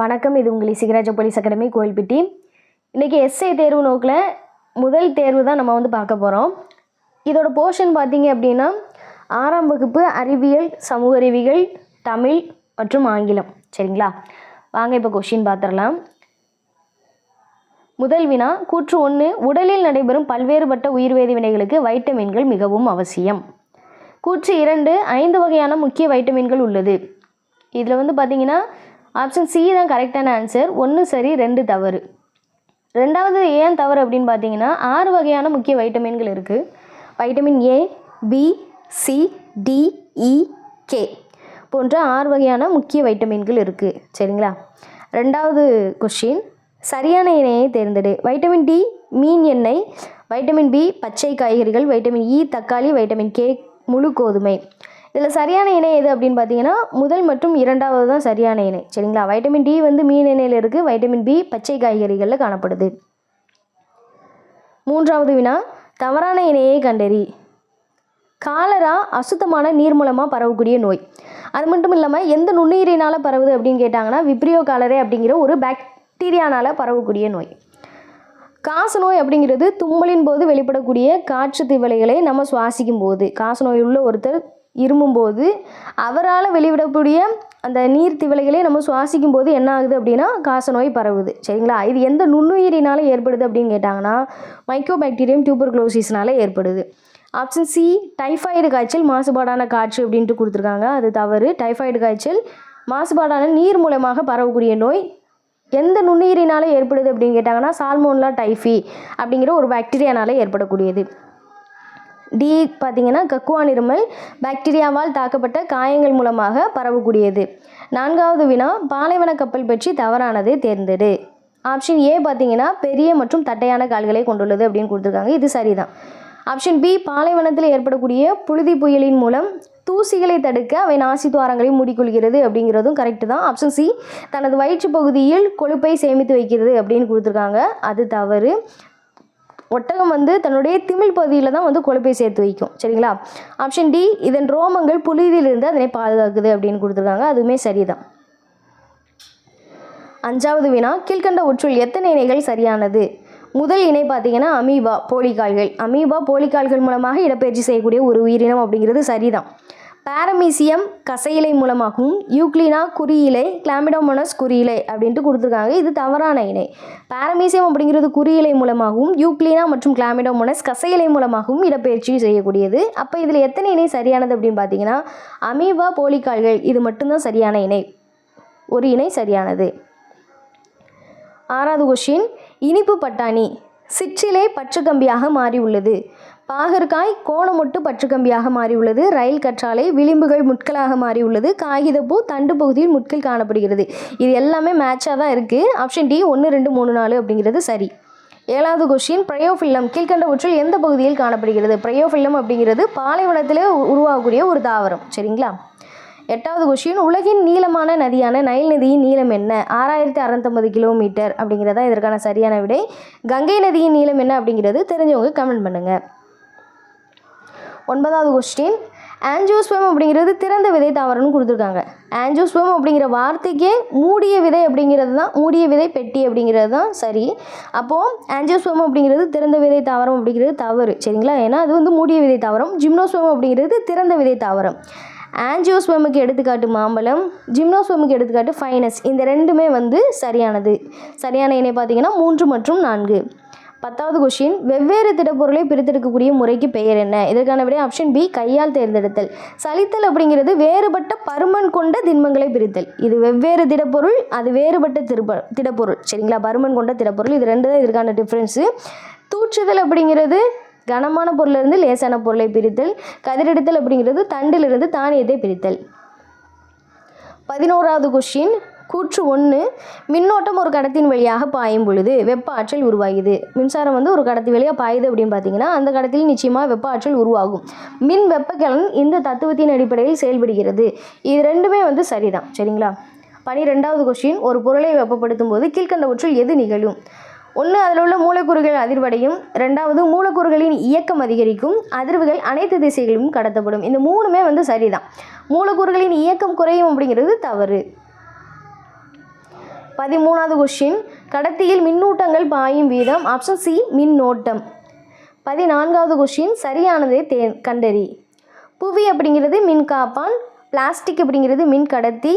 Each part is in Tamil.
வணக்கம். இது உங்களை சிகராஜ போலீஸ் அகாடமி கோயில்பட்டி. இன்றைக்கி எஸ்ஐ தேர்வு நோக்கில் முதல் தேர்வு தான் நம்ம வந்து பார்க்க போகிறோம் இதோட போர்ஷன் பார்த்தீங்க அப்படின்னா ஆறாம் வகுப்பு அறிவியல் சமூக அறிவிகள் தமிழ் மற்றும் ஆங்கிலம். சரிங்களா? வாங்க இப்போ கொஷின் பார்த்துடலாம். முதல் வினா கூற்று ஒன்று உடலில் நடைபெறும் பல்வேறுபட்ட உயிர்வேதி வினைகளுக்கு வைட்டமின்கள் மிகவும் அவசியம். கூற்று இரண்டு ஐந்து வகையான முக்கிய வைட்டமின்கள் உள்ளது. இதில் வந்து பார்த்திங்கன்னா ஆப்ஷன் சி தான் கரெக்டான ஆன்சர் ஒன்று சரி ரெண்டு தவறு. ரெண்டாவது ஏன் தவறு அப்படின்னு பார்த்தீங்கன்னா ஆறு வகையான முக்கிய வைட்டமின்கள் இருக்குது vitamin A B C D e, E K போன்ற ஆறு வகையான முக்கிய வைட்டமின்கள் இருக்குது சரிங்களா? ரெண்டாவது கொஷின் சரியான இணையை தேர்ந்தெடு. வைட்டமின் டி மீன் எண்ணெய். வைட்டமின் பி பச்சை காய்கறிகள். வைட்டமின் இ e, தக்காளி. வைட்டமின் கே முழு கோதுமை. இதில் சரியான இணை எது அப்படின்னு பார்த்தீங்கன்னா முதல் மற்றும் இரண்டாவது தான் சரியான இணை. சரிங்களா? வைட்டமின் டி வந்து மீன் எண்ணெயில் இருக்குது. வைட்டமின் பி பச்சை காய்கறிகளில் காணப்படுது. மூன்றாவது வினா தவறான இணையை கண்டறி. காலரா அசுத்தமான நீர் மூலமாக பரவக்கூடிய நோய். அது மட்டும் இல்லாமல் எந்த நுண்ணுயிரினால் பரவுது அப்படின்னு கேட்டாங்கன்னா விப்ரியோ காலரே அப்படிங்கிற ஒரு பாக்டீரியானால் பரவக்கூடிய நோய். காச நோய் அப்படிங்கிறது தும்மலின் போது வெளிப்படக்கூடிய காற்று திவலைகளை நம்ம சுவாசிக்கும் போது காச நோய் உள்ள ஒருத்தர் இருமும்போது அவரால் வெளிவிடக்கூடிய அந்த நீர் திவலைகளை நம்ம சுவாசிக்கும் போது என்ன ஆகுது அப்படின்னா காச நோய் பரவுது. சரிங்களா? இது எந்த நுண்ணுயிரினால் ஏற்படுது அப்படின்னு கேட்டாங்கன்னா மைக்ரோபாக்டீரியம் டியூபர்குலோசிஸ்னால ஏற்படுது. ஆப்ஷன் சி டைஃபாய்டு காய்ச்சல் மாசுபாடான காய்ச்சல் அப்படின்ட்டு கொடுத்துருக்காங்க. அது தவறு. டைஃபாய்டு காய்ச்சல் மாசுபாடான நீர் மூலமாக பரவக்கூடிய நோய் எந்த நுண்ணுயிரினால் ஏற்படுது அப்படின்னு கேட்டாங்கன்னா சால்மோன்லா டைஃபி அப்படிங்கிற ஒரு பாக்டீரியானால் ஏற்படக்கூடியது. டி பார்த்தீங்கன்னா கக்குவா இருமல் பாக்டீரியாவால் தாக்கப்பட்ட காயங்கள் மூலமாக பரவக்கூடியது. நான்காவது வினா பாலைவன கப்பல் பற்றி தவறானதை தேர்ந்தெடு. ஆப்ஷன் ஏ பார்த்தீங்கன்னா பெரிய மற்றும் தட்டையான கால்களை கொண்டுள்ளது அப்படின்னு கொடுத்துருக்காங்க. இது சரிதான். ஆப்ஷன் பி பாலைவனத்தில் ஏற்படக்கூடிய புழுதி புயலின் மூலம் தூசிகளை தடுக்க அவை நாசி துவாரங்களை மூடிக்கொள்கிறது அப்படிங்கிறதும் கரெக்டு தான். ஆப்ஷன் சி தனது வயிற்று பகுதியில் கொழுப்பை சேமித்து வைக்கிறது அப்படின்னு கொடுத்துருக்காங்க. அது தவறு. ஒட்டகம் வந்து தன்னுடைய திமிழ் பகுதியில் தான் வந்து கொழுப்பை சேர்த்து வைக்கும். சரிங்களா? ஆப்ஷன் டி இதன் ரோமங்கள் புழுதியிலிருந்து அதனை பாதுகாக்குது அப்படின்னு கொடுத்துருக்காங்க. அதுவுமே சரிதான். அஞ்சாவது வினா கீழ்கண்ட உற்றுள் எத்தனை இணைகள் சரியானது? முதல் இணை பார்த்தீங்கன்னா அமீபா போலிக்கால்கள். அமீபா போலிக்கால்கள் மூலமாக இடப்பெயர்ச்சி செய்யக்கூடிய ஒரு உயிரினம் அப்படிங்கிறது சரிதான். பாரமீசியம் கசையிலை மூலமாகவும் யூக்ளினா குறியிலை கிளாமிடோமோனஸ் குறியிலை அப்படின்ட்டு கொடுத்துருக்காங்க. இது தவறான இணை. பாரமீசியம் அப்படிங்கிறது குறியிலை மூலமாகவும் யூக்ளினா மற்றும் கிளாமிடோமோனஸ் கசையிலை மூலமாகவும் இடப்பெயர்ச்சி செய்யக்கூடியது. அப்போ இதில் எத்தனை இணை சரியானது அப்படின்னு பார்த்தீங்கன்னா அமீபா போலிக்கால்கள் இது மட்டும்தான் சரியான இணை. ஒரு இணை சரியானது. ஆறாவது கொஷின் இனிப்பு பட்டாணி சிற்றிலை பற்றுக்கம்பியாக மாறியுள்ளது. பாகற்காய் கோணமொட்டு பற்றுக்கம்பியாக மாறியுள்ளது. ரயில் கற்றாழை விளிம்புகள் முட்களாக மாறியுள்ளது. காகிதப்பூ தண்டு பகுதியில் முட்கள் காணப்படுகிறது. இது எல்லாமே மேட்சாக தான் இருக்குது ஆப்ஷன் டி ஒன்று ரெண்டு மூணு நாலு அப்படிங்கிறது சரி. ஏழாவது கொஷின் பிரயோஃபில்லம் கீழ்கண்டவற்றில் எந்த பகுதியில் காணப்படுகிறது? பிரயோஃபில்லம் அப்படிங்கிறது பாலைவனத்திலே உருவாகக்கூடிய ஒரு தாவரம். சரிங்களா? எட்டாவது கொஷின் உலகின் நீளமான நதியான நைல் நதியின் நீளம் என்ன? ஆறாயிரத்தி அறநூத்தம்பது கிலோமீட்டர் அப்படிங்கிறதா இதற்கான சரியான விடை. கங்கை நதியின் நீளம் என்ன அப்படிங்கிறது தெரிஞ்சவங்க கமெண்ட் பண்ணுங்கள் ஒன்பதாவது கொஸ்டின் ஆன்ஜியோஸ்பம் அப்படிங்கிறது திறந்த விதை தாவரம்னு கொடுத்துருக்காங்க. ஆன்ஜியோஸ்பம் அப்படிங்கிற வார்த்தைக்கே மூடிய விதை அப்படிங்கிறது தான் மூடிய விதை பெட்டி அப்படிங்கிறது தான் சரி. அப்போது ஆன்ஜியோஸ்பம் அப்படிங்கிறது திறந்த விதை தாவரம் அப்படிங்கிறது தவறு சரிங்களா? ஏன்னா அது வந்து மூடிய விதை தாவரம். ஜிம்னோஸ்பம் அப்படிங்கிறது திறந்த விதை தாவரம். ஆன்ஜியோஸ்பெமுக்கு எடுத்துக்காட்டு மாம்பழம் ஜிம்னோஸ்பமுக்கு எடுத்துக்காட்டு ஃபைனஸ் இந்த ரெண்டுமே வந்து சரியானது. சரியான இணை பார்த்தீங்கன்னா மூன்று மற்றும் நான்கு. பத்தாவது கொஷின் வெவ்வேறு திடப்பொருளை பிரித்தெடுக்கக்கூடிய முறைக்கு பெயர் என்ன? இதற்கான விட ஆப்ஷன் பி கையால் தேர்ந்தெடுத்தல். சலித்தல் அப்படிங்கிறது வேறுபட்ட பருமன் கொண்ட திண்மங்களை பிரித்தல். இது வெவ்வேறு திடப்பொருள் அது வேறுபட்ட திருப்ப திடப்பொருள். சரிங்களா? பருமன் கொண்ட திடப்பொருள். இது ரெண்டு தான் இதற்கான டிஃப்ரென்ஸு தூற்றுதல் அப்படிங்கிறது கனமான பொருளிலிருந்து லேசான பொருளை பிரித்தல். கதிரெடுத்தல் அப்படிங்கிறது தண்டிலிருந்து தானியத்தை பிரித்தல். பதினோராவது கொஷின் கூற்று ஒன்று மின்னோட்டம் ஒரு கடத்தின் வழியாக பாயும் பொழுது வெப்ப ஆற்றல் உருவாகுது மின்சாரம் வந்து ஒரு கடத்தி வழியாக பாயுது அப்படின்னு பார்த்தீங்கன்னா அந்த கடத்தில் நிச்சயமாக வெப்ப ஆற்றல் உருவாகும். மின் வெப்பக்கலன் இந்த தத்துவத்தின் அடிப்படையில் செயல்படுகிறது. இது ரெண்டுமே வந்து சரிதான். சரிங்களா? பனிரெண்டாவது கொஸ்டின் ஒரு பொருளை வெப்பப்படுத்தும் போது கீழ்கண்டவற்றில் எது நிகழும்? ஒன்று அதில் உள்ள மூலக்கூறுகள் அதிர்வடையும். ரெண்டாவது மூலக்கூறுகளின் இயக்கம் அதிகரிக்கும். அதிர்வுகள் அனைத்து திசைகளிலும் கடத்தப்படும். இந்த மூணுமே வந்து சரிதான். மூலக்கூறுகளின் இயக்கம் குறையும் அப்படிங்கிறது தவறு. பதிமூணாவது கொஷின் கடத்தியில் மின்னூட்டங்கள் பாயும் வீதம். ஆப்ஷன் சி மின்னோட்டம். பதினான்காவது கொஷின் சரியானதை தே கண்டறி. புவி அப்படிங்கிறது மின் காப்பான் பிளாஸ்டிக் அப்படிங்கிறது மின் கடத்தி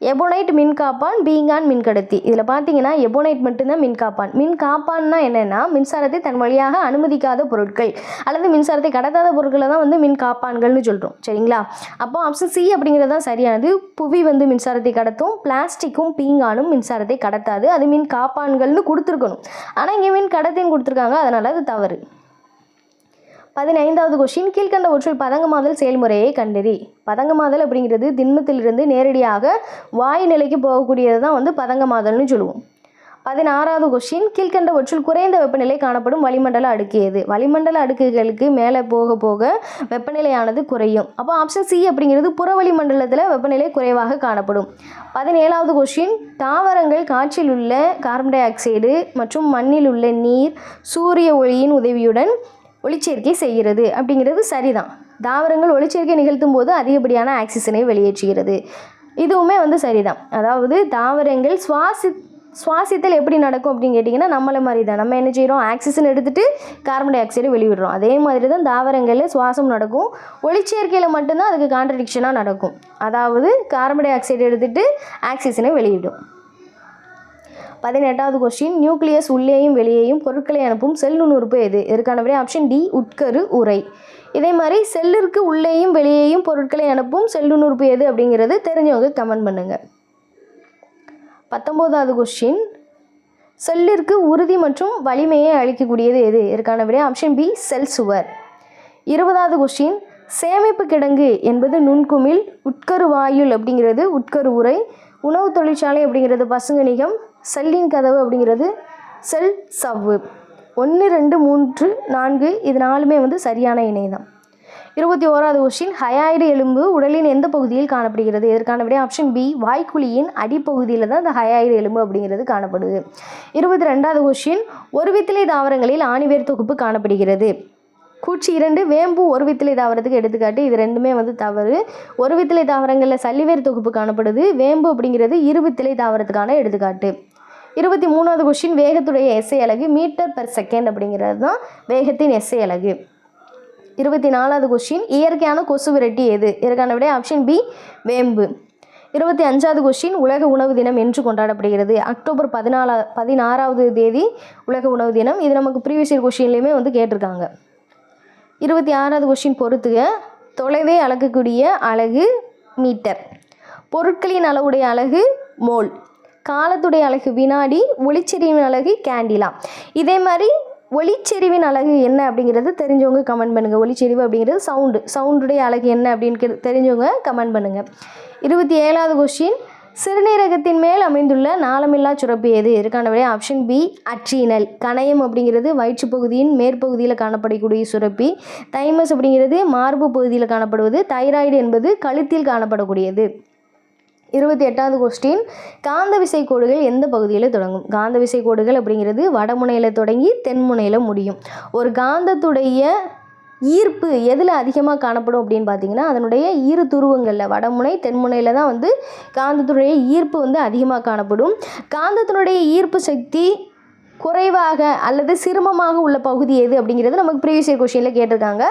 எபோனைட் மின் காப்பான் பீங்கான் மின் கடத்தி இதில் பார்த்தீங்கன்னா எபோனைட் மட்டும்தான் மின் காப்பான் மின் காப்பான்னா என்னென்னா மின்சாரத்தை தன் வழியாக அனுமதிக்காத பொருட்கள் அல்லது மின்சாரத்தை கடத்தாத பொருட்களை தான் வந்து மின் காப்பான்கள்னு சொல்கிறோம் சரிங்களா அப்போ ஆப்ஷன் சி அப்படிங்கிறது தான் சரியானது புவி வந்து மின்சாரத்தை கடத்தும் பிளாஸ்டிக்கும் பீங்கானும் மின்சாரத்தை கடத்தாது அது மின் காப்பான்கள்னு கொடுத்துருக்கணும் ஆனால் இங்கே மின் கடத்தின்னு கொடுத்துருக்காங்க அதனால் அது தவறு பதினைந்தாவது கொஷின் கீழ்கண்டவற்றுள் பதங்கமாதல் செயல்முறையை கண்டறி. பதங்கமாதல் அப்படிங்கிறது திண்மத்திலிருந்து நேரடியாக வாயு நிலைக்கு போகக்கூடியது தான் வந்து பதங்கமாதல்னு சொல்லுவோம். பதினாறாவது கொஷின் கீழ்கண்டவற்றுள் குறைந்த வெப்பநிலை காணப்படும் வளிமண்டல அடுக்கு எது வளிமண்டல அடுக்குகளுக்கு மேலே போக போக வெப்பநிலையானது குறையும். அப்போ ஆப்ஷன் சி அப்படிங்கிறது புற வளிமண்டலத்தில் வெப்பநிலை குறைவாக காணப்படும். பதினேழாவது கொஷின் தாவரங்கள் காற்றில் உள்ள கார்பன் டை ஆக்சைடு மற்றும் மண்ணில் உள்ள நீர் சூரிய ஒளியின் உதவியுடன் ஒளிச்சேர்க்கை செய்கிறது அப்படிங்கிறது சரிதான். தாவரங்கள் ஒளிச்சேர்க்கை நிகழ்த்தும் போது அதிகப்படியான ஆக்சிஜனை வெளியேற்றுகிறது. இதுவுமே வந்து சரிதான். அதாவது தாவரங்கள் சுவாசி சுவாசித்தல் எப்படி நடக்கும் அப்படின்னு கேட்டிங்கன்னா நம்மளை மாதிரி தான் நம்ம என்ன செய்கிறோம் ஆக்சிஜன் எடுத்துகிட்டு கார்பன் டை ஆக்சைடு வெளிவிடுறோம் அதே மாதிரி தான் தாவரங்களில் சுவாசம் நடக்கும். ஒளிச்சேர்க்கையில் மட்டும்தான் அதுக்கு கான்ட்ரடிக்ஷனாக நடக்கும். அதாவது கார்பன் டை ஆக்சைடு எடுத்துகிட்டு ஆக்சிஜனை வெளியிடும். பதினெட்டாவது கொஸ்டின் நியூக்ளியஸ் உள்ளேயும் வெளியேயும் பொருட்களை அனுப்பும் செல் நுண்ணுறுப்பு எது? இதற்கான விடை ஆப்ஷன் டி உட்கரு உரை இதே மாதிரி செல்லிற்கு உள்ளேயும் வெளியேயும் பொருட்களை அனுப்பும் செல் நுண்ணுறுப்பு எது அப்படிங்கிறது தெரிஞ்சவங்க கமெண்ட் பண்ணுங்கள் பத்தொம்போதாவது கொஸ்டின் செல்லிற்கு உறுதி மற்றும் வலிமையை அளிக்கக்கூடியது எது? இதற்கான விடை ஆப்ஷன் பி செல் சுவர். இருபதாவது கொஸ்டின் சேமிப்பு கிடங்கு என்பது நுண்குமிழ் உட்கரு வாயுல் அப்படிங்கிறது உட்கரு உரை உணவு தொழிற்சாலை அப்படிங்கிறது பசுங்கணிகம் செல்லின் கதவு அப்படிங்கிறது செல் சவ்வு. ஒன்று ரெண்டு மூன்று நான்கு இது நாலுமே வந்து சரியான இணை தான் இருபத்தி ஓராவது கொஸ்டின் ஹயாய்டு எலும்பு உடலின் எந்த பகுதியில் காணப்படுகிறது? இதற்கான விட ஆப்ஷன் பி வாய்க்குழியின் அடிப்பகுதியில் தான் இந்த ஹயாய்டு எலும்பு அப்படிங்கிறது காணப்படுது. இருபத்தி ரெண்டாவது கொஸ்டின் ஒரு வித்திலை தாவரங்களில் ஆணிவேர் தொகுப்பு காணப்படுகிறது. கூச்சி இரண்டு. வேம்பு ஒரு வித்திலை தாவரத்துக்கு எடுத்துக்காட்டு இது ரெண்டுமே வந்து தவறு. ஒரு வித்திலை தாவரங்களில் சல்லிவேர் தொகுப்பு காணப்படுது. வேம்பு அப்படிங்கிறது இரு வித்திலை தாவரத்துக்கான எடுத்துக்காட்டு. இருபத்தி மூணாவது கொஷின் வேகத்துடைய எஸ்ஐ அலகு மீட்டர் பெர் செகண்ட் அப்படிங்கிறது தான் வேகத்தின் எஸ்ஐ அலகு. இருபத்தி நாலாவது கொஷின் இயற்கையான கொசு விரட்டி எது? இதற்கான விட ஆப்ஷன் பி வேம்பு. இருபத்தி அஞ்சாவது கொஷின் உலக உணவு தினம் என்று கொண்டாடப்படுகிறது. அக்டோபர் பதினாலா பதினாறாவது தேதி உலக உணவு தினம். இது நமக்கு ப்ரீவியஸ் இயர் கொஷின்லேயுமே வந்து கேட்டிருக்காங்க. இருபத்தி ஆறாவது கொஷின் பொறுத்துக. தொலைவை அளக்கக்கூடிய அழகு மீட்டர் பொருட்களின் அளவுடைய அழகு மோல் காலத்துடைய அலகு வினாடி ஒளிச்செறிவின் அலகு கேண்டிலா. இதே மாதிரி ஒளிச்செறிவின் அலகு என்ன அப்படிங்கிறது தெரிஞ்சவங்க கமெண்ட் பண்ணுங்கள் ஒளிச்செறிவு அப்படிங்கிறது சவுண்டு சவுண்டுடைய அலகு என்ன அப்படின்னு தெரிஞ்சவங்க கமெண்ட் பண்ணுங்கள் இருபத்தி ஏழாவது கொஸ்டின் சிறுநீரகத்தின் மேல் அமைந்துள்ள நாளமில்லா சுரப்பி எது? இதற்கான ஆப்ஷன் பி அட்ரீனல் கணையம் அப்படிங்கிறது வயிற்றுப் பகுதியின் மேற்பகுதியில் காணப்படக்கூடிய சுரப்பி. தைமஸ் அப்படிங்கிறது மார்பு பகுதியில் காணப்படுவது. தைராய்டு என்பது கழுத்தில் காணப்படக்கூடியது. இருபத்தி எட்டாவது கொஸ்டின் காந்த விசை கோடுகள் எந்த பகுதியில் தொடங்கும்? காந்த விசை கோடுகள் அப்படிங்கிறது வடமுனையில் தொடங்கி தென்முனையில் முடியும். ஒரு காந்தத்துடைய ஈர்ப்பு எதில் அதிகமாக காணப்படும் அப்படின்னு பார்த்தீங்கன்னா அதனுடைய இரு துருவங்களில் வடமுனை தென்முனையில் தான் வந்து காந்தத்துடைய ஈர்ப்பு வந்து அதிகமாக காணப்படும். காந்தத்தினுடைய ஈர்ப்பு சக்தி குறைவாக அல்லது சிரமமாக உள்ள பகுதி எது அப்படிங்கிறது நமக்கு ப்ரீவியஸ் இயர் கொஷினில் கேட்டிருக்காங்க.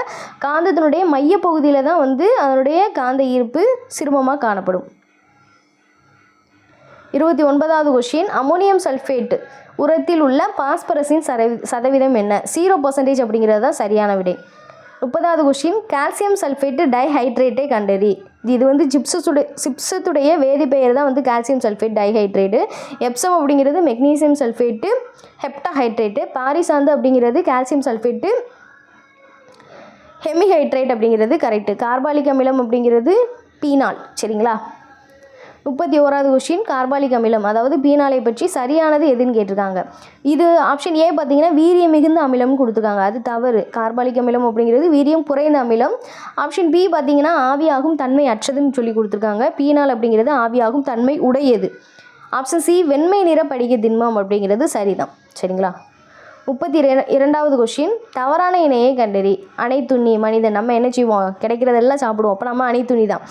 காந்தத்தினுடைய மையப்பகுதியில் தான் வந்து அதனுடைய காந்த ஈர்ப்பு சிரமமாக காணப்படும். இருபத்தி ஒன்பதாவது கொஷின் அமோனியம் சல்ஃபேட்டு உரத்தில் உள்ள பாஸ்பரஸின் சதவி சதவீதம் என்ன? ஜீரோ பர்சன்டேஜ் அப்படிங்கிறது தான் சரியான விடை. முப்பதாவது கொஷின் கால்சியம் சல்ஃபேட்டு டைஹைட்ரேட்டை கண்டறி. இது வந்து ஜிப்சஸுடைய சிப்சத்துடைய வேதிப்பெயர் தான் வந்து கால்சியம் சல்ஃபேட் டைஹைட்ரேட்டு. எப்சம் அப்படிங்கிறது மெக்னீசியம் சல்ஃபேட்டு ஹெப்டாஹைட்ரேட்டு. பாரிசாந்து அப்படிங்கிறது கால்சியம் சல்ஃபேட்டு ஹெமிஹைட்ரேட் அப்படிங்கிறது கரெக்டு கார்பாலிக் அமிலம் அப்படிங்கிறது பீனால் சரிங்களா? முப்பத்தி ஓராவது கொஸ்டின் கார்பாலிக் அமிலம் அதாவது பீனாலை பற்றி சரியானது எதுன்னு கேட்டிருக்காங்க. இது ஆப்ஷன் ஏ பார்த்தீங்கன்னா வீரியம் மிகுந்த அமிலம்னு கொடுத்துருக்காங்க. அது தவறு. கார்பாலிக் அமிலம் அப்படிங்கிறது வீரியம் குறைந்த அமிலம். ஆப்ஷன் பி பார்த்தீங்கன்னா ஆவியாகும் தன்மை அற்றதுன்னு சொல்லி கொடுத்துருக்காங்க. பீனால் அப்படிங்கிறது ஆவியாகும் தன்மை உடையது. ஆப்ஷன் சி வெண்மை நிற படிக திண்மம் அப்படிங்கிறது சரிதான். சரிங்களா? முப்பத்தி இரண்டாவது கொஷின் தவறான இணையை கண்டறி. அணைத்துண்ணி மனிதன் நம்ம என்ன செய்வோம்? கிடைக்கிறதெல்லாம் சாப்பிடுவோம். அப்போ நம்ம அனைத்துண்ணி தான்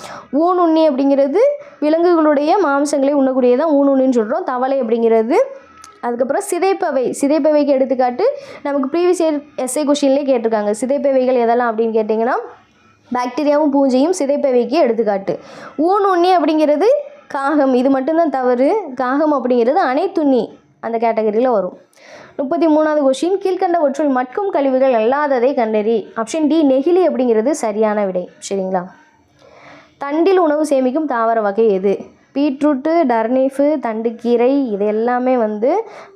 ஊன் உண்ணி அப்படிங்கிறது விலங்குகளுடைய மாம்சங்களை உண்ணக்கூடியதான் ஊன் உண்ணின்னு சொல்கிறோம் தவளை அப்படிங்கிறது அதுக்கப்புறம் சிதைப்பவை. சிதைப்பவைக்கு எடுத்துக்காட்டு நமக்கு ப்ரீவியஸ் இயர் எஸ்ஐ கொஷின்லேயே கேட்டிருக்காங்க. சிதைப்பவைகள் எதெல்லாம் அப்படின்னு கேட்டிங்கன்னா பாக்டீரியாவும் பூஞ்சையும் சிதைப்பவைக்கு எடுத்துக்காட்டு. ஊன் உண்ணி அப்படிங்கிறது காகம். இது மட்டும்தான் தவறு. காகம் அப்படிங்கிறது அனைத்துண்ணி அந்த கேட்டகரியில் வரும். முப்பத்தி மூணாவது கொஷின் கீழ்கண்டவற்றுள் மட்கும் கழிவுகள் அல்லாததை கண்டறி. ஆப்ஷன் டி நெகிழி அப்படிங்கிறது சரியான விடை. சரிங்களா? தண்டில் உணவு சேமிக்கும் தாவர வகை எது? பீட்ரூட்டு டர்னீஃபு தண்டுக்கீரை இது எல்லாமே வந்து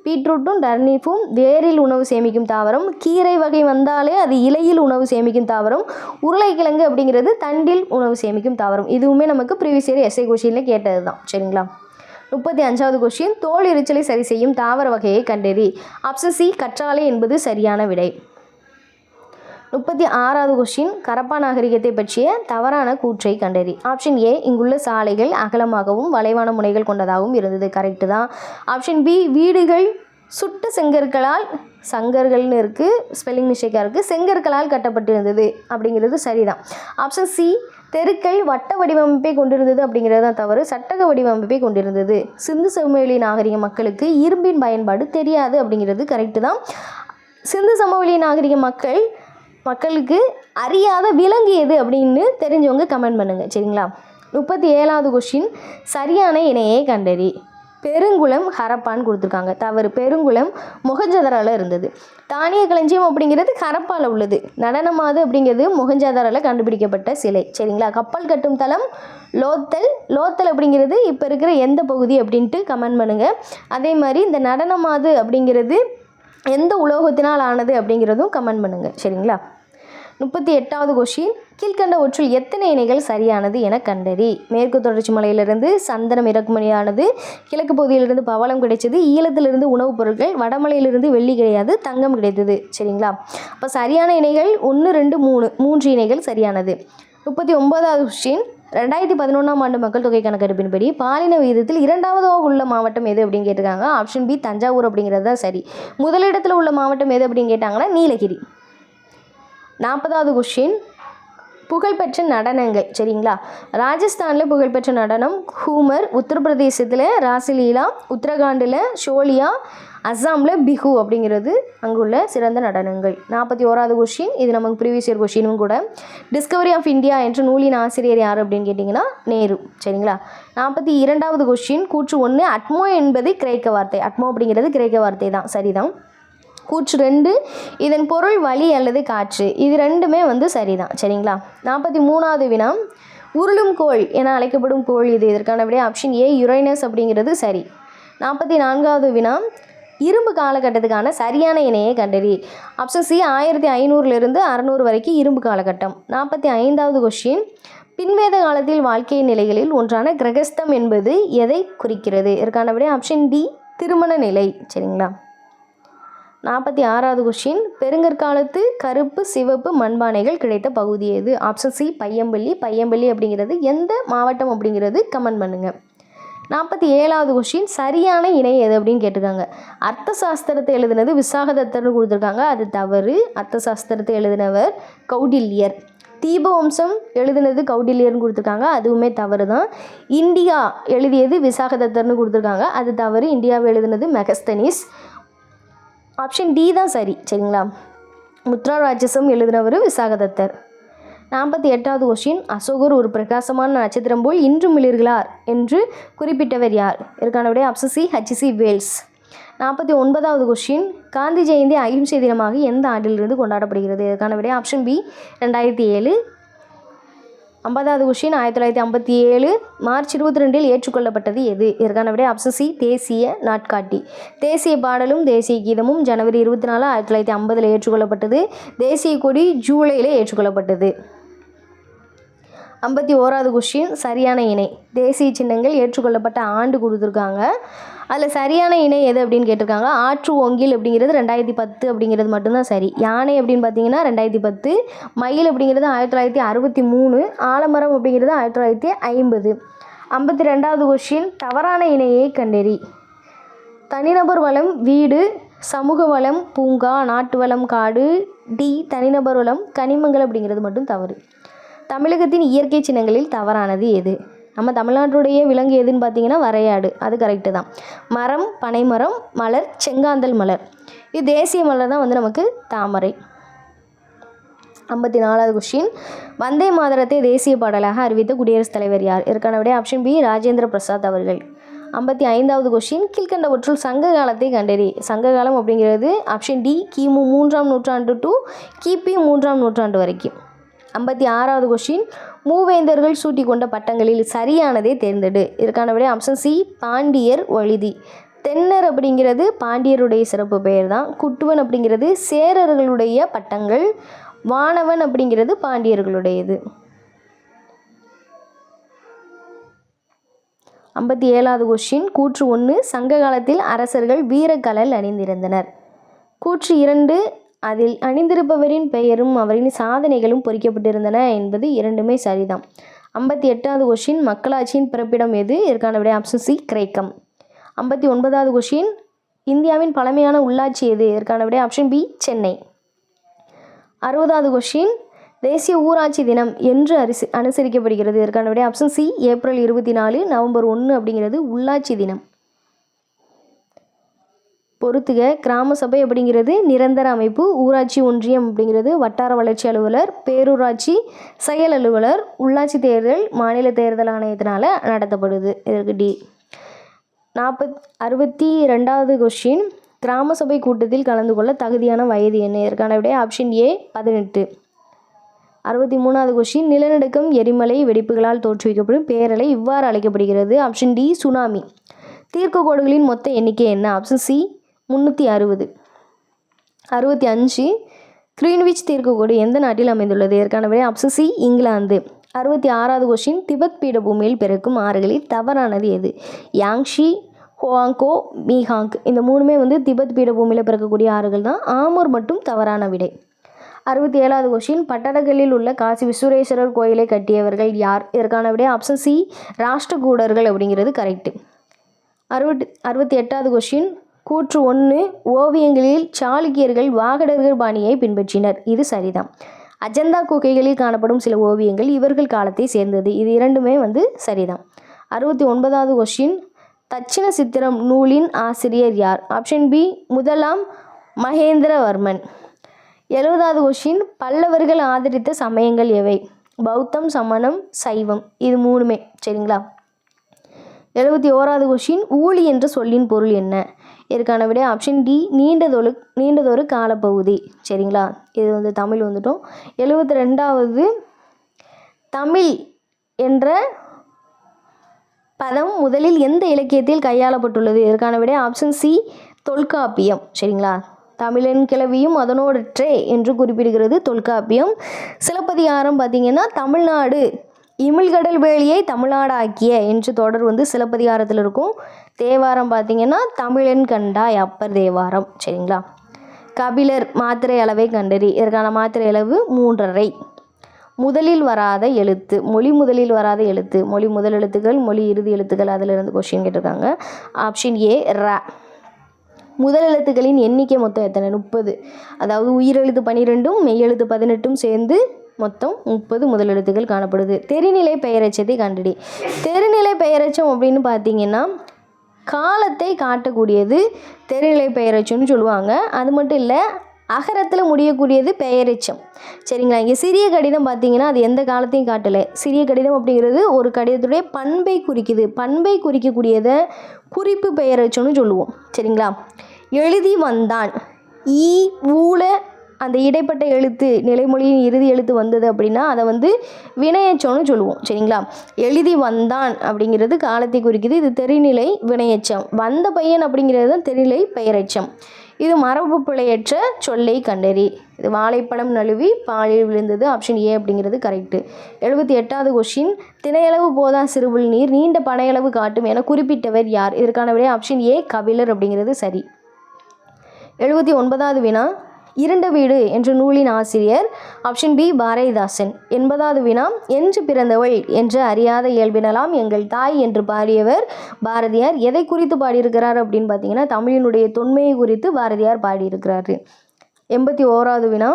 பீட்ரூட்டும் டர்னீஃபும் வேரில் உணவு சேமிக்கும் தாவரம். கீரை வகை வந்தாலே அது இலையில் உணவு சேமிக்கும் தாவரம். உருளைக்கிழங்கு அப்படிங்கிறது தண்டில் உணவு சேமிக்கும் தாவரம். இதுவுமே நமக்கு ப்ரீவியஸ் இயர் எஸ்ஐ கொஷினில் கேட்டது தான் சரிங்களா? முப்பத்தி அஞ்சாவது கொஷின் தோல் எரிச்சலை சரி செய்யும் தாவர வகையை கண்டறி. ஆப்ஷன் சி கற்றாழை என்பது சரியான விடை. முப்பத்தி ஆறாவது கொஷின் கரப்பா நாகரிகத்தை பற்றிய தவறான கூற்றை கண்டறி. ஆப்ஷன் ஏ இங்குள்ள சாலைகள் அகலமாகவும் வளைவான முனைகள் கொண்டதாகவும் இருந்தது. கரெக்டு தான். ஆப்ஷன் பி வீடுகள் சுட்ட செங்கற்களால் சங்கர்கள்னு இருக்குது ஸ்பெல்லிங் மிஸ்டேக்காக இருக்குது செங்கற்களால் கட்டப்பட்டிருந்தது. அப்படிங்கிறது சரிதான். ஆப்ஷன் சி தெருக்கள் வட்ட வடிவமைப்பை கொண்டிருந்தது அப்படிங்கிறது தான் தவறு. சட்டக வடிவமைப்பை கொண்டிருந்தது. சிந்து சமவெளி நாகரிக மக்களுக்கு இரும்பின் பயன்பாடு தெரியாது அப்படிங்கிறது கரெக்டு தான். சிந்து சமவெளி நாகரிக மக்கள் மக்களுக்கு அறியாத விலங்கு எது அப்படின்னு தெரிஞ்சவங்க கமெண்ட் பண்ணுங்கள் சரிங்களா? முப்பத்தி ஏழாவது கொஷின் சரியான இணையை கண்டறி. பெருங்குளம் ஹரப்பான்னு கொடுத்துருக்காங்க. தவறு. பெருங்குளம் மொகஞ்சதரால இருந்தது. தானிய களஞ்சியம் அப்படிங்கிறது ஹரப்பால் உள்ளது. நடனமாது அப்படிங்கிறது மொகஞ்சதரால கண்டுபிடிக்கப்பட்ட சிலை. சரிங்களா? கப்பல் கட்டும் தளம் லோத்தல். லோத்தல் அப்படிங்கிறது இப்போ இருக்கிற எந்த பகுதி அப்படின்ட்டு கமெண்ட் பண்ணுங்கள் அதே மாதிரி இந்த நடனமாது அப்படிங்கிறது எந்த உலோகத்தினால் ஆனது அப்படிங்கிறதும் கமெண்ட் பண்ணுங்கள் சரிங்களா? முப்பத்தி எட்டாவது கொஷின் கீழ்கண்டவற்றுள் எத்தனை இணைகள் சரியானது என கண்டறி. மேற்கு தொடர்ச்சி மலையிலிருந்து சந்தனம் இறக்குமதியானது கிழக்கு பகுதியிலிருந்து பவளம் கிடைச்சது ஈழத்திலிருந்து உணவுப் பொருட்கள் வடமலையிலிருந்து வெள்ளி கிடையாது தங்கம் கிடைத்தது. சரிங்களா? அப்போ சரியான இணைகள் ஒன்று ரெண்டு மூணு மூன்று இணைகள் சரியானது. முப்பத்தி ஒன்பதாவது கொஷின் ரெண்டாயிரத்தி பதினொன்றாம் ஆண்டு மக்கள் தொகை கணக்கெடுப்பின்படி பாலின விகிதத்தில் இரண்டாவதாக உள்ள மாவட்டம் எது அப்படின்னு கேட்டிருக்காங்க. ஆப்ஷன் பி தஞ்சாவூர் அப்படிங்கிறது தான் சரி. முதலிடத்தில் உள்ள மாவட்டம் எது அப்படின்னு கேட்டாங்கன்னா நீலகிரி. நாற்பதாவது கொஷின் புகழ்பெற்ற நடனங்கள் சரிங்களா? ராஜஸ்தானில் புகழ்பெற்ற நடனம் ஹூமர் உத்தரப்பிரதேசத்தில் ராசிலீலா உத்தரகாண்டில் ஷோலியா அஸ்ஸாமில் பிஹு அப்படிங்கிறது அங்குள்ள சிறந்த நடனங்கள். நாற்பத்தி ஓராவது கொஷின் இது நமக்கு ப்ரீவியஸ் இயர் கொஷினும் கூட. டிஸ்கவரி ஆஃப் இந்தியா என்ற நூலின் ஆசிரியர் யார் அப்படின்னு கேட்டிங்கன்னா நேரு சரிங்களா? நாற்பத்தி இரண்டாவது கொஷின் கூற்று ஒன்று அட்மோ என்பது கிரேக்க வார்த்தை. அட்மோ அப்படிங்கிறது கிரேக்க வார்த்தை தான் சரிதான்? கூற்று ரெண்டு இதன் பொருள் வலி அல்லது காற்று. இது ரெண்டுமே வந்து சரிதான். சரிங்களா? நாற்பத்தி மூணாவது வினா உருளும் கோள் என அழைக்கப்படும் கோள் இது. இதற்கான விட ஆப்ஷன் ஏ யுரைனஸ் அப்படிங்கிறது சரி. நாற்பத்தி நான்காவது வினா இரும்பு காலகட்டத்துக்கான சரியான இணையை கண்டறி. ஆப்ஷன் சி ஆயிரத்தி ஐநூறுலேருந்து அறநூறு வரைக்கும் இரும்பு காலகட்டம். நாற்பத்தி ஐந்தாவது கொஷின் பின்வேத காலத்தில் வாழ்க்கை நிலைகளில் ஒன்றான கிரகஸ்தம் என்பது எதை குறிக்கிறது? இதற்கான விட ஆப்ஷன் டி திருமண நிலை. சரிங்களா? நாற்பத்தி ஆறாவது கொஷின் பெருங்கற்காலத்து கருப்பு சிவப்பு மண்பானைகள் கிடைத்த பகுதி எது? Option C Payyampalli. பையம்பள்ளி அப்படிங்கிறது எந்த மாவட்டம் அப்படிங்கிறது கமெண்ட் பண்ணுங்கள் நாற்பத்தி ஏழாவது கொஷின் சரியான இணை எது அப்படின்னு கேட்டிருக்காங்க. அர்த்த சாஸ்திரத்தை எழுதினது விசாகதத்தர்னு கொடுத்துருக்காங்க. அது தவறு. அர்த்த சாஸ்திரத்தை எழுதினவர் கௌடில்யர். தீபவம்சம் எழுதினது கௌடில்யர்னு கொடுத்துருக்காங்க. அதுவுமே தவறு தான் இந்தியா எழுதியது விசாகதத்தர்னு கொடுத்துருக்காங்க. அது தவறு. இந்தியாவை எழுதினது மெகஸ்தனிஸ். ஆப்ஷன் டி தான் சரி சரிங்களா? முத்ரா ராட்சசம் எழுதினவர் விசாகதத்தர் நாற்பத்தி எட்டாவது கொஷின் அசோகர் ஒரு பிரகாசமான நட்சத்திரம் போல் இன்றும் மிளிர்களார் என்று குறிப்பிட்டவர் யார்? இதற்கான விட ஆப்ஷன் சி ஹச்சிசி வேல்ஸ் நாற்பத்தி ஒன்பதாவது கொஷின் காந்தி ஜெயந்தி அகிம்சை தினமாக எந்த ஆண்டிலிருந்து கொண்டாடப்படுகிறது? இதற்கான விட ஆப்ஷன் பி ரெண்டாயிரத்தி ஏழு. ஐம்பதாவது கொஷின் ஆயிரத்தி தொள்ளாயிரத்தி ஐம்பத்தி ஏழு மார்ச் இருபத்தி ரெண்டில் ஏற்றுக்கொள்ளப்பட்டது எது? இதற்கான விட அப்சசி தேசிய நாட்காட்டி. தேசிய பாடலும் தேசிய கீதமும் ஜனவரி இருபத்தி நாலு ஆயிரத்தி தொள்ளாயிரத்தி ஐம்பதில் ஏற்றுக்கொள்ளப்பட்டது. தேசிய கொடி ஜூலையில் ஏற்றுக்கொள்ளப்பட்டது. ஐம்பத்தி ஓராவது கொஷின் சரியான இணை. தேசிய சின்னங்கள் ஏற்றுக்கொள்ளப்பட்ட ஆண்டு கொடுத்துருக்காங்க. அதில் சரியான இணை எது அப்படின்னு கேட்டிருக்காங்க? ஆற்று ஒங்கில் அப்படிங்கிறது ரெண்டாயிரத்தி பத்து அப்படிங்கிறது மட்டும்தான் சரி. யானை அப்படின்னு பார்த்தீங்கன்னா ரெண்டாயிரத்தி பத்து மயில் அப்படிங்கிறது ஆயிரத்தி தொள்ளாயிரத்தி அறுபத்தி மூணு ஆலமரம் அப்படிங்கிறது ஆயிரத்தி தொள்ளாயிரத்தி ஐம்பது. ஐம்பத்தி ரெண்டாவது கொஷின் தவறான இணையை கண்டறி. தனிநபர் வளம் வீடு சமூக வளம் பூங்கா நாட்டு வளம் காடு டி தனிநபர் வளம் கனிமங்கள் அப்படிங்கிறது மட்டும் தவறு. தமிழகத்தின் இயற்கை சின்னங்களில் தவறானது எது? நம்ம தமிழ்நாட்டுடைய விலங்கு எதுன்னு பார்த்தீங்கன்னா வரையாடு. அது கரெக்டு தான். மரம் பனைமரம் மலர் செங்காந்தல் மலர். இது தேசிய மலர் தான் வந்து நமக்கு தாமரை. ஐம்பத்தி நாலாவது கொஷின் வந்தே மாதரத்தை தேசிய பாடலாக அறிவித்த குடியரசுத் தலைவர் யார்? இதற்கான விட ஆப்ஷன் பி ராஜேந்திர பிரசாத் அவர்கள். ஐம்பத்தி ஐந்தாவது கொஸ்டின் கீழ்கண்டவற்றுள் சங்க காலத்தை கண்டறி. சங்க காலம் அப்படிங்கிறது ஆப்ஷன் டி கிமு மூன்றாம் நூற்றாண்டு டு கிபி மூன்றாம் நூற்றாண்டு வரைக்கும். ஐம்பத்தி ஆறாவது கொஷின் மூவேந்தர்கள் சூட்டி கொண்ட பட்டங்களில் சரியானதே தேர்ந்தெடு. இதற்கான விட அம்சம் சி பாண்டியர் வழுதி. தென்னர் அப்படிங்கிறது பாண்டியருடைய சிறப்பு பெயர் தான் குட்டுவன் அப்படிங்கிறது சேரர்களுடைய பட்டங்கள். வானவன் அப்படிங்கிறது பாண்டியர்களுடையது. ஐம்பத்தி ஏழாவது கொஷின் கூற்று ஒன்று சங்க காலத்தில் அரசர்கள் வீரக்கலல் அணிந்திருந்தனர். கூற்று இரண்டு அதில் அணிந்திருப்பவரின் பெயரும் அவரின் சாதனைகளும் பொறிக்கப்பட்டிருந்தன என்பது இரண்டுமே சரிதான். ஐம்பத்தி எட்டாவது கொஷின் மக்களாட்சியின் பிறப்பிடம் எது? இதற்கான விடை ஆப்ஷன் சி கிரேக்கம். ஐம்பத்தி ஒன்பதாவது கொஷின் இந்தியாவின் பழமையான உள்ளாட்சி எது? இதற்கான விடை ஆப்ஷன் பி சென்னை. அறுபதாவது கொஷின் தேசிய ஊராட்சி தினம் என்று அரிசி அனுசரிக்கப்படுகிறது. இதற்கான விடை ஆப்ஷன் சி ஏப்ரல் இருபத்தி நாலு நவம்பர் ஒன்று அப்படிங்கிறது உள்ளாட்சி தினம். பொறுத்துக கிராம சபை அப்படிங்கிறது நிரந்தர அமைப்பு ஊராட்சி ஒன்றியம் அப்படிங்கிறது வட்டார வளர்ச்சி அலுவலர் பேரூராட்சி செயல் அலுவலர் உள்ளாட்சி தேர்தல் மாநில தேர்தல் ஆணையத்தினால நடத்தப்படுது. இதற்கு டி. நாற்பத் அறுபத்தி ரெண்டாவது கொஷின் கிராம சபை கூட்டத்தில் கலந்து கொள்ள தகுதியான வயது என்ன? இதற்கான விட ஆப்ஷன் ஏ பதினெட்டு. அறுபத்தி மூணாவது கொஷின் நிலநடுக்கம் எரிமலை வெடிப்புகளால் தோற்றுவிக்கப்படும் பேரலை இவ்வாறு அழைக்கப்படுகிறது. ஆப்ஷன் டி சுனாமி தீர்க்க கோடுகளின் மொத்த எண்ணிக்கை என்ன? ஆப்ஷன் சி முந்நூற்றி அறுபது. அறுபத்தி அஞ்சு கிரீன்விச் தீர்க்கக்கூடிய எந்த நாட்டில் அமைந்துள்ளது? இதற்கான விடை ஆப்ஷன் சி இங்கிலாந்து. அறுபத்தி ஆறாவது கொஷின் திபெத் பீடபூமியில் பிறக்கும் ஆறுகளில் தவறானது எது? யாங்ஷி ஹோவாங்கோ மீஹாங் இந்த மூணுமே வந்து திபெத் பீடபூமியில் பிறக்கக்கூடிய ஆறுகள் தான். ஆமூர் மட்டும் தவறான விடை. அறுபத்தி ஏழாவது கொஷின் பட்டடகலில் உள்ள காசி விஸ்வரேஸ்வரர் கோயிலை கட்டியவர்கள் யார்? இதற்கான விட ஆப்ஷன் சி ராஷ்டிரகூடர்கள் அப்படிங்கிறது கரெக்டு அறுபத்தி அறுபத்தி எட்டாவது கொஷின் கூற்று ஒன்று ஓவியங்களில் சாளுக்கியர்கள் வாகடர்கள் பாணியை பின்பற்றினர். இது சரிதான். அஜந்தா குகைகளில் காணப்படும் சில ஓவியங்கள் இவர்கள் காலத்தை சேர்ந்தது. இது இரண்டுமே வந்து சரிதான். அறுபத்தி ஒன்பதாவது கொஸ்டின் தட்சிண சித்திரம் நூலின் ஆசிரியர் யார்? ஆப்ஷன் பி முதலாம் மகேந்திரவர்மன். எழுபதாவது கொஸ்டின் பல்லவர்கள் ஆதரித்த சமயங்கள் எவை? பௌத்தம் சமணம் சைவம். இது மூணுமே. சரிங்களா? எழுபத்தி ஓராவது கொஷின் ஊழி என்ற சொல்லின் பொருள் என்ன? இதற்கான விட ஆப்ஷன் டி நீண்டதொரு நீண்டதொரு காலப்பகுதி. சரிங்களா? இது வந்து தமிழ் வந்துட்டோம். எழுபத்தி ரெண்டாவது தமிழ் என்ற பதம் முதலில் எந்த இலக்கியத்தில் கையாளப்பட்டுள்ளது? இதற்கான விட ஆப்ஷன் சி தொல்காப்பியம். சரிங்களா? தமிழன் கிளவியும் அதனோடற்றே என்று குறிப்பிடுகிறது தொல்காப்பியம். சிலப்பதிகாரம் பார்த்தீங்கன்னா தமிழ்நாடு இமிழ்கடல் வேலியை தமிழ்நாடாக்கிய என்று தொடர் வந்து சிலப்பதிகாரத்தில் இருக்கும் தேவாரம் பார்த்தீங்கன்னா தமிழன் கண்டாய் அப்பர் தேவாரம். சரிங்களா? கபிலர் மாத்திரை அளவை கண்டறி. இதற்கான மாத்திரை அளவு மூன்றரை. முதலில் வராத எழுத்து. மொழி முதலில் வராத எழுத்து. மொழி முதல் எழுத்துக்கள் மொழி இறுதி எழுத்துக்கள் அதிலிருந்து கொஷின் கேட்டிருக்காங்க. ஆப்ஷன் ஏ ர. முதல் எழுத்துக்களின் எண்ணிக்கை மொத்தம் எத்தனை? முப்பது. அதாவது உயிரெழுத்து பன்னிரெண்டும் மெய்யெழுத்து பதினெட்டும் சேர்ந்து மொத்தம் முப்பது முதலெழுத்துக்கள் காணப்படுது. தெரிநிலை பெயரச்சத்தை கண்டுடி. தெரிநிலை பெயரச்சம் அப்படின்னு பார்த்தீங்கன்னா காலத்தை காட்டக்கூடியது தெரிநிலை பெயரச்சம்னு சொல்லுவாங்க. அது மட்டும் இல்லை அகரத்தில் முடியக்கூடியது பெயரெச்சம். சரிங்களா? இங்கே சிறிய கடிதம் பார்த்தீங்கன்னா அது எந்த காலத்தையும் காட்டலை. சிறிய கடிதம் அப்படிங்கிறது ஒரு கடிதத்துடைய பண்பை குறிக்குது. பண்பை குறிக்கக்கூடியதை குறிப்பு பெயரெச்சம்னு சொல்லுவோம். சரிங்களா? எழுதி வந்தான். ஈ ஊல அந்த இடைப்பட்ட எழுத்து நிலைமொழியின் இறுதி எழுத்து வந்தது அப்படின்னா அதை வந்து வினையச்சம்னு சொல்லுவோம் சரிங்களா? எழுதி வந்தான் அப்படிங்கிறது காலத்தை குறிக்குது. இது தெரிநிலை வினையச்சம். வந்த பையன் அப்படிங்கிறது தான் தெரிநிலை பெயரெச்சம். இது மரபு பிழையற்ற சொல்லை கண்டறி. இது வாழைப்பழம் நழுவி பாலில் விழுந்தது ஆப்ஷன் ஏ அப்படிங்கிறது கரெக்டு எழுபத்தி எட்டாவது கொஷின் திணையளவு போதா சிறுவில் நீர் நீண்ட பனையளவு காட்டும் என குறிப்பிட்டவர் யார்? இதற்கான விட ஆப்ஷன் ஏ கபிலர் அப்படிங்கிறது சரி. எழுபத்தி ஒன்பதாவது வினா. இருண்ட வீடு என்ற நூலின் ஆசிரியர் ஆப்ஷன் பி பாரதிதாசன். எண்பதாவது வினா என்று பிறந்தவள் என்று அறியாத இயல்பினலாம் எங்கள் தாய் என்று பாடியவர் பாரதியார். எதை குறித்து பாடியிருக்கிறார் அப்படின்னு பார்த்தீங்கன்னா தமிழினுடைய தொன்மையை குறித்து பாரதியார் பாடியிருக்கிறாரு. எண்பத்தி ஓராவது வினா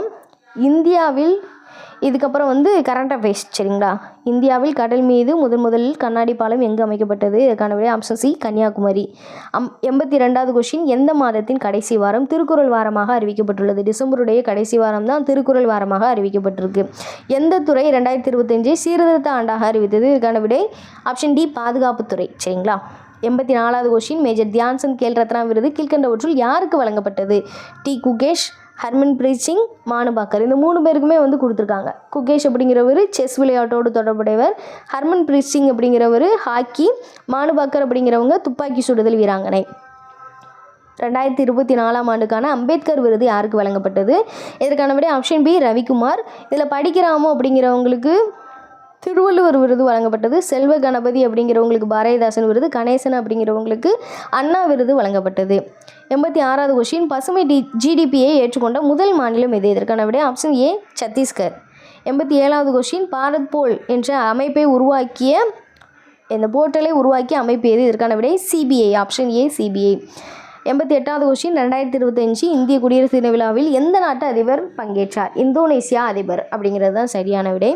இந்தியாவில் இதுக்கப்புறம் வந்து கரண்ட் அஃபேர்ஸ் சரிங்களா? இந்தியாவில் கடல் மீது முதன் முதலில் கண்ணாடி பாலம் எங்கு அமைக்கப்பட்டது? இதுக்கான விடை ஆப்ஷன் சி கன்னியாகுமரி. அம் எண்பத்தி ரெண்டாவது கொஷின் எந்த மாதத்தின் கடைசி வாரம் திருக்குறள் வாரமாக அறிவிக்கப்பட்டுள்ளது? டிசம்பருடைய கடைசி வாரம் தான் திருக்குறள் வாரமாக அறிவிக்கப்பட்டிருக்கு. எந்த துறை ரெண்டாயிரத்தி இருபத்தஞ்சு சீர்திருத்த ஆண்டாக அறிவித்தது? இதுக்கான விடை ஆப்ஷன் டி பாதுகாப்புத்துறை சரிங்களா? எண்பத்தி நாலாவது கொஷின் மேஜர் தியான்சந்த் கேல் ரத்னா விருது கீழ்கண்டவற்றுள் யாருக்கு வழங்கப்பட்டது? டி குகேஷ் ஹர்மன் பிரீத் சிங் மானுபாக்கர் இந்த மூணு பேருக்குமே வந்து கொடுத்துருக்காங்க. குகேஷ் அப்படிங்கிறவர் செஸ் விளையாட்டோடு தொடர்புடையவர். ஹர்மன் பிரீத் சிங் அப்படிங்கிறவர் ஹாக்கி. மானுபாக்கர் அப்படிங்கிறவங்க துப்பாக்கி சுடுதல் வீராங்கனை. ரெண்டாயிரத்தி இருபத்தி நாலாம் ஆண்டுக்கான அம்பேத்கர் விருது யாருக்கு வழங்கப்பட்டது? இதற்கான விட ஆப்ஷன் பி ரவிக்குமார். இதில் படிக்கிறாமோ அப்படிங்கிறவங்களுக்கு திருவள்ளுவர் விருது வழங்கப்பட்டது. செல்வ கணபதி அப்படிங்கிறவங்களுக்கு பாரதிதாசன் விருது கணேசன் அப்படிங்கிறவங்களுக்கு அண்ணா விருது வழங்கப்பட்டது. எண்பத்தி ஆறாவது கொஷின் பசுமை டி ஜிடிபியை ஏற்றுக்கொண்ட முதல் மாநிலம் எது? இதற்கான விட ஆப்ஷன் ஏ சத்தீஸ்கர். எண்பத்தி ஏழாவது கொஷின் பாரத் போல் என்ற அமைப்பை உருவாக்கிய இந்த போர்ட்டலை உருவாக்கிய அமைப்பு எது? இதற்கான விடை சிபிஐ ஆப்ஷன் ஏ சிபிஐ எண்பத்தி எட்டாவது கொஷின் ரெண்டாயிரத்தி இருபத்தஞ்சு இந்திய குடியரசு தின விழாவில் எந்த நாட்டு அதிபர் பங்கேற்றார்? இந்தோனேசியா அதிபர் அப்படிங்கிறது தான் சரியான விடை.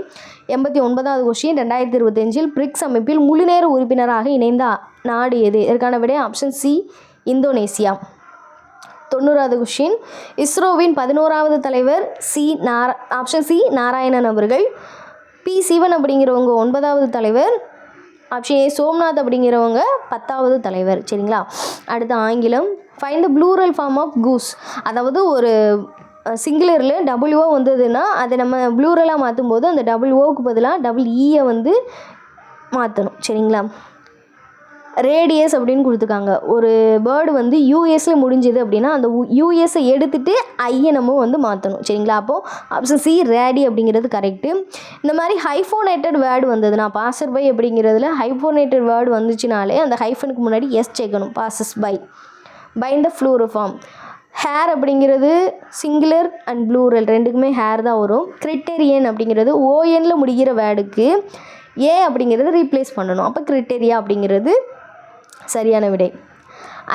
எண்பத்தி ஒன்பதாவது கொஷின் ரெண்டாயிரத்தி இருபத்தஞ்சில் பிரிக்ஸ் அமைப்பில் முழுநேர உறுப்பினராக இணைந்த நாடு எது? இதற்கான விடை ஆப்ஷன் சி இந்தோனேசியா. தொண்ணூறாவது கொஷின் இஸ்ரோவின் பதினோராவது தலைவர் சி நாரா ஆப்ஷன் சி நாராயணன் அவர்கள். பி சிவன் அப்படிங்கிறவங்க ஒன்பதாவது தலைவர் ஆப்ஷன் ஏ சோம்நாத் அப்படிங்கிறவங்க பத்தாவது தலைவர் சரிங்களா? அடுத்து ஆங்கிலம். Find the plural form of goose அதாவது ஒரு சிங்குலரில் டபுள் ஓ வந்ததுன்னா அதை நம்ம ப்ளூரலாக மாற்றும் போது அந்த டபுள் ஓவுக்கு பதிலாக டபுள் ஈயை e வந்து மாற்றணும் சரிங்களா? ரேடியஸ் அப்படின்னு கொடுத்துருக்காங்க. ஒரு பேர்டு வந்து யூஎஸில் முடிஞ்சுது அப்படின்னா அந்த யூஎஸை எடுத்துட்டு ஐயை நம்ம வந்து மாற்றணும் சரிங்களா? அப்போது ஆப்ஷன் சி ரேடி அப்படிங்கிறது கரெக்டு இந்த மாதிரி ஹைஃபோனேட்டட் வேர்டு வந்ததுன்னா பாசர் பை அப்படிங்கிறதுல ஹைஃபோனேட்டட் வேர்டு வந்துச்சுனாலே அந்த ஹைஃபனுக்கு முன்னாடி எஸ் சேர்க்கணும். பாசஸ் பை பை இந்த ஃப்ளூரோஃபார்ம் ஹேர் அப்படிங்கிறது சிங்குலர் அண்ட் ப்ளூரல் ரெண்டுக்குமே ஹேர் தான் வரும். கிரிட்டேரியன் அப்படிங்கிறது ஓஎனில் முடிகிற வேர்டுக்கு ஏ அப்படிங்கிறது ரீப்ளேஸ் பண்ணணும். அப்போ கிரிட்டேரியா அப்படிங்கிறது சரியான விடை.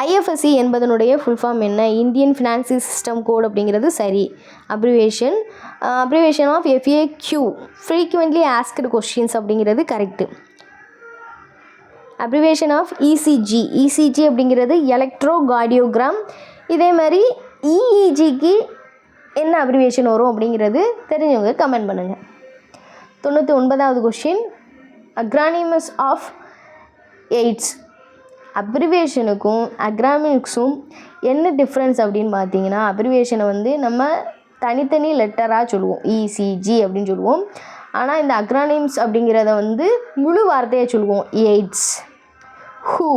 ஐஎஃப்எஸ்சி என்பதனுடைய ஃபுல் ஃபார்ம் என்ன? இந்தியன் ஃபினான்சியல் சிஸ்டம் கோட் அப்படிங்கிறது சரி. Abbreviation abbreviation of FA Q frequently asked questions அப்படிங்கிறது correct abbreviation of ECG ECG அப்படிங்கிறது எலக்ட்ரோ கார்டியோகிராம் இதே மாதிரி இஇஜிக்கு என்ன அப்ரிவேஷன் வரும் அப்படிங்கிறது தெரிஞ்சவங்க கமெண்ட் பண்ணுங்கள் தொண்ணூற்றி ஒன்பதாவது கொஷின் அக்ரானிமஸ் ஆஃப் எய்ட்ஸ் அப்ரிவேஷனுக்கும் அக்ராமிக்ஸும் என்ன டிஃப்ரென்ஸ் அப்படின்னு பார்த்தீங்கன்னா அப்ரிவேஷனை வந்து நம்ம தனித்தனி லெட்டராக சொல்லுவோம். E, இசிஜி அப்படின்னு சொல்லுவோம். ஆனால் இந்த அக்ரானிம்ஸ் அப்படிங்கிறத வந்து முழு வார்த்தையாக சொல்லுவோம். எய்ட்ஸ் ஹூ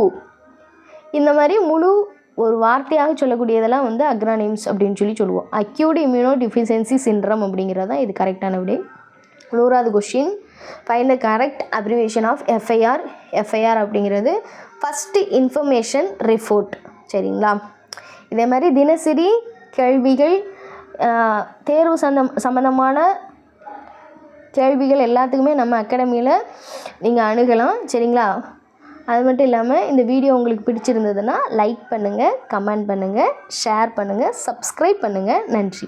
இந்த மாதிரி முழு ஒரு வார்த்தையாக சொல்லக்கூடியதெல்லாம் வந்து அக்ரானிம்ஸ் அப்படின்னு சொல்லி சொல்லுவோம். அக்யூட் இம்யூனோ டிஃபிஷியன்சி சின்ரம் அப்படிங்கிறது தான் இது கரெக்டான விடை நூறாவது question find the correct abbreviation of FIR FIR அப்படிங்கிறது ஃபஸ்ட்டு இன்ஃபர்மேஷன் ரிப்போர்ட் சரிங்களா? இதே மாதிரி தினசரி கேள்விகள் தேர்வு சந்தம் சம்மந்தமான கேள்விகள் எல்லாத்துக்குமே நம்ம அகாடமியில் நீங்கள் அணுகலாம். சரிங்களா? அது மட்டும் இல்லாமல் இந்த வீடியோ உங்களுக்கு பிடிச்சிருந்ததுன்னா லைக் பண்ணுங்கள் கமெண்ட் பண்ணுங்கள் ஷேர் பண்ணுங்கள் சப்ஸ்கிரைப் பண்ணுங்கள் நன்றி.